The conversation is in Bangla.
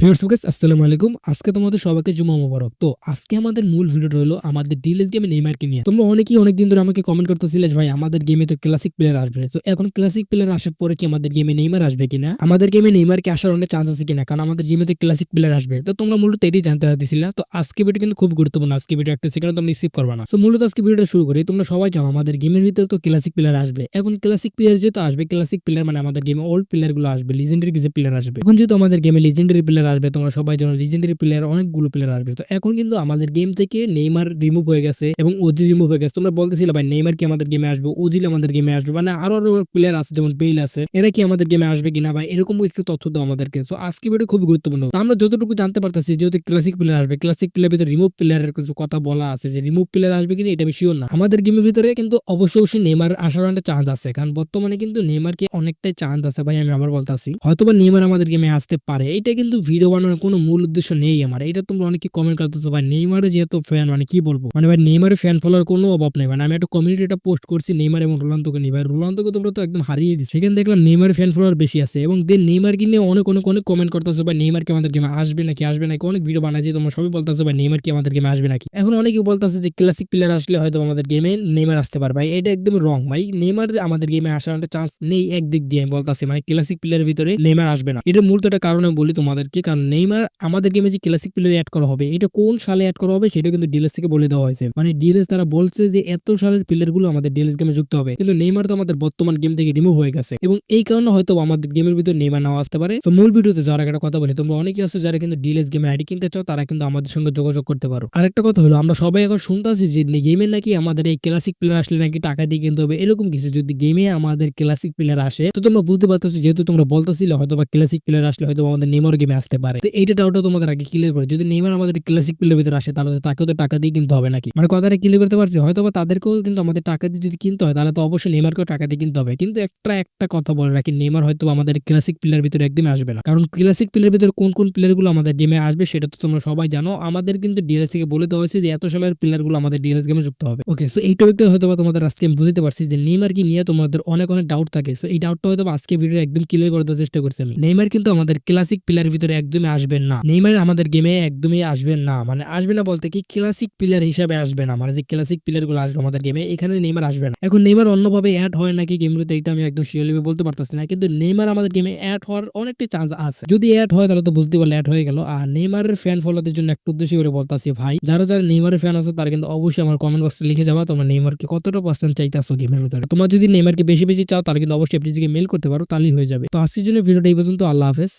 ভিউয়ার্স আসসালামু আলাইকুম আজকে তোমাদের সবাইকে জুমা মোবারক। তো আজকে আমাদের মূল ভিডিওটা হলো আমাদের ডিলেস গেমে নেইমারকে নিয়ে। তোমরা অনেকেই অনেকদিন ধরে আমাকে কমেন্ট করতেছিলে যে, ভাই, আমাদের গেমে তো ক্লাসিক প্লেয়ার আসবে। তো এখন ক্লাসিক প্লেয়ার আসার পরে কি আমাদের গেমে নেইমার আসবে কিনা? আমাদের গেমে নেইমারকে আসার অনেক চান্স আছে কিনা? কারণ আমাদের গেমে তো ক্লাসিক প্লেয়ার আসবে। তো তোমরা মূলত এটাই জানতে চাইছিলা তো আজকে ভিডিও কিন্তু খুব গুরুত্বপূর্ণ। আজকে ভিডিও একটা সেকেন্ড তোমরা রিসিভ করবে না। তো মূলত আজকে ভিডিওটা শুরু করি। তোমরা সবাই জানো, আমাদের গেমের ভিতরে তো ক্লাসিক প্লেয়ার আসবে। এখন ক্লাসিক প্লেয়ার যেহেতু আসবে ক্লাসিক প্লেয়ার মানে আমাদের গেমে ওল্ড প্লেয়ারগুলো আসবে লিজেন্ডারি কিছু প্লেয়ার আসবে। এখন যেহেতু আমাদের গেমে লিজেন্ডারি প্লেয়ার আসবে, তোমরা সবাই জানো লিজেন্ডারি প্লেয়ার অনেকগুলো প্লেয়ার আসবে। তো এখন কিন্তু আমাদের গেম থেকে নেইমার রিমুভ হয়ে গেছে এবং ওজি রিমুভ হয়ে গেছে। তোমরা বলতেছিলে ভাই, নেইমার কি আমাদের গেমে আসবে? ওজিল আমাদের গেমে আসবে। মানে আরও আরও প্লেয়ার আছে, যেমন বেইল আছে। এরা কি আমাদের গেমে আসবে কিনা ভাই? এরকম একটু তথ্য দাও আমাদেরকে। তো আজকে ভিডিও খুব গুরুত্বপূর্ণ। আমরা যতটুকু জানতে পারতেছি, যেহেতু ক্লাসিক প্লেয়ার আসবে ক্লাসিক প্লেয়ার ভিতরে রিমুভ প্লেয়ারের কিছু কথা বলা আছে যে রিমুভ প্লেয়ার আসবে কিনা, এটা আমি শিওর না। আমাদের গেমের ভিতরে কিন্তু অবশ্যই অবশ্যই নেইমার আসার একটা চান্স আছে। কারণ বর্তমানে কিন্তু নেইমারকে অনেকটাই চান্স আছে ভাই, আমি আবার বলতেছি। হয়তোবা নেইমার আমাদের গেমে আসতে পারে। এটা কিন্তু ভিডিও বানানোর কোনো মূল উদ্দেশ্য নেই আমার। এটা তোমরা অনেকে কমেন্ট করতেছো, ভাই, নেইমারের যেহেতু ফ্যান মানে কি বলব? মানে ভাই, নেইমারের ফ্যান ফলোয়ার কোনো অভাব নেই মানে আমি একটা কমিউনিটিটা পোস্ট করছি নেইমার এবং রোনালদোকে নিয়ে। ভাই, রোনালদোকে তোমরা তো একদম হারিয়ে দিচ্ছি সেখানে দেখলাম নেইমার ফ্যান ফলোয়ার বেশি আছে এবং দেন নেইমারকে নিয়ে অনেক অনেক অনেক কমেন্ট করতেছো, ভাই, নেইমার কি আমাদের গেমে আসবে নাকি আসবে নাকি? অনেক ভিডিও বানাইছি, তোমরা সবই বলতেছো, ভাই, নেইমার কি আমাদের গেমে আসবে নাকি? এখন অনেকে বলতেছে যে ক্লাসিক প্লেয়ার আসলে হয়তো আমাদের গেমে নেইমার আসতে পারে। ভাই, এটা একদম রং ভাই, নেইমার আমাদের গেমে আসার একটা চান্স নেই একদিক দিয়ে, আমি বলতেছি। মানে ক্লাসিক প্লেয়ারের ভিতরে নেইমার আসবে না। এটা মূলত একটা কারণে বলি তোমাদেরকে কারণ নেইমার আমাদের গেমে যে ক্লাসিক প্লেয়ার অ্যাড করা হবে, এটা কোন সালে অ্যাড করা হবে সেটা কিন্তু ডিএলএস থেকে বলে দেওয়া হয়েছে। মানে ডিএলএস তারা বলছে যে এত সালের প্লেয়ারগুলো আমাদের ডিএলএস গেমে যুক্ত হবে, কিন্তু নেইমার তো আমাদের বর্তমান গেম থেকে রিমুভ হয়ে গেছে। এবং এই কারণে হয়তো আমাদের গেমের ভিতরে নেইমার নাও আসতে পারে। তো মূল ভিডিওতে আগে একটা কথা বলি, তোমরা অনেকে আছে যারা কিন্তু ডিএলএস গেমে আইডি কিনতে চাও, তারা কিন্তু আমাদের সঙ্গে যোগাযোগ করতে পারো। আরেকটা কথা হলো, আমরা সবাই এখন শুনতেছি যে গেমে নাকি আমাদের এই ক্লাসিক প্লেয়ার আসলে নাকি টাকা দিয়ে কিনতে হবে, এরকম কিছু যদি গেমে আমাদের ক্লাসিক প্লেয়ার আসে, তো তোমরা বুঝতে পারতেছো, যেহেতু তোমরা বলতেছিলে হয়তো বা ক্লাসিক প্লেয়ার আসলে হয়তো আমাদের নেইমার গেমে আসতে পারে। তো এইটা ডাউটটা তোমাদের আগে ক্লিয়ার করে। যদি নেইমার আমাদের ক্লাসিক প্লেয়ার ভিতরে আসে, তাহলে তাকেও তো টাকা দিয়ে কিনতে হবে নাকি? মানে কথাটা ক্লিয়ার করতে পারছি? হয়তো বা তাদেরকেও কিন্তু আমাদের টাকা দিয়ে যদি কিনতে হয়, তাহলে তো অবশ্যই নেইমারকেও টাকা দিয়ে কিনতে হবে। কিন্তু একটা একটা কথা বলে রাখি, নেইমার হয়তো আমাদের ক্লাসিক প্লেয়ার ভিতরে একদমই আসবে না। কারণ ক্লাসিক প্লেয়ার ভিতরে কোন কোন প্লেয়ারগুলো আমাদের গেমে আসবে, সেটা তো তোমরা সবাই জানো। আমাদের কিন্তু ডিএলএস থেকে বলে দেওয়া হয়েছে যে, এত সালের প্লেয়ারগুলো আমাদের ডিএলএস গেমে যুক্ত হবে। ওকে সো এই টপিকটা হয়তো বা তোমাদের আজকে আমি বুঝতে পারছি যে, নেইমার কি নিয়ে তোমাদের অনেক অনেক ডাউট থাকে। সো এই ডাউটটা হয়তো আজকে ভিডিও একদম ক্লিয়ার করে দেওয়ার চেষ্টা করছি আমি। নেইমার কিন্তু আমাদের ক্লাসিক প্লেয়ার ভিতরে একদমই আসবেন না। নেইমার আমাদের গেমে একদমই আসবেন না। মানে আসবে না বলতে কি ক্লাসিক প্লেয়ার হিসাবে আসবে না। মানে যে ক্লাসিক প্লেয়ারগুলো আসবে আমাদের গেমে এখানে নেইমার আসবে না। এখন নেইমার অন্যভাবে অ্যাড হয় নাকি গেমগুলোতে এটা আমি একদম শিওরলি বলতে পারতেছি না। কিন্তু নেইমার আমাদের গেমে অ্যাড হওয়ার অনেকটা চান্স আছে। যদি অ্যাড হয়, তাহলে তো বুঝতে পারলে অ্যাড হয়ে গেল। আর নেইমারের ফ্যান ফলোদের জন্য একটু উদ্দেশ্য করে বলতাছি ভাই, যারা যারা নেইমারের ফ্যান আছে, তারা কিন্তু অবশ্যই আমার কমেন্ট বক্সে লিখে যাবা। তোমরা নেইমারকে কতটা পার্সেন্ট চাইতেছো গেমের ভিতরে? তোমরা যদি নেইমারকে বেশি বেশি চাও, তাহলে কিন্তু অবশ্যই আপনি মেল করতে পারো, তাহলেই হয়ে যাবে। তো আজকের জন্য ভিডিওটা এই পর্যন্ত। আল্লাহ হাফেজ।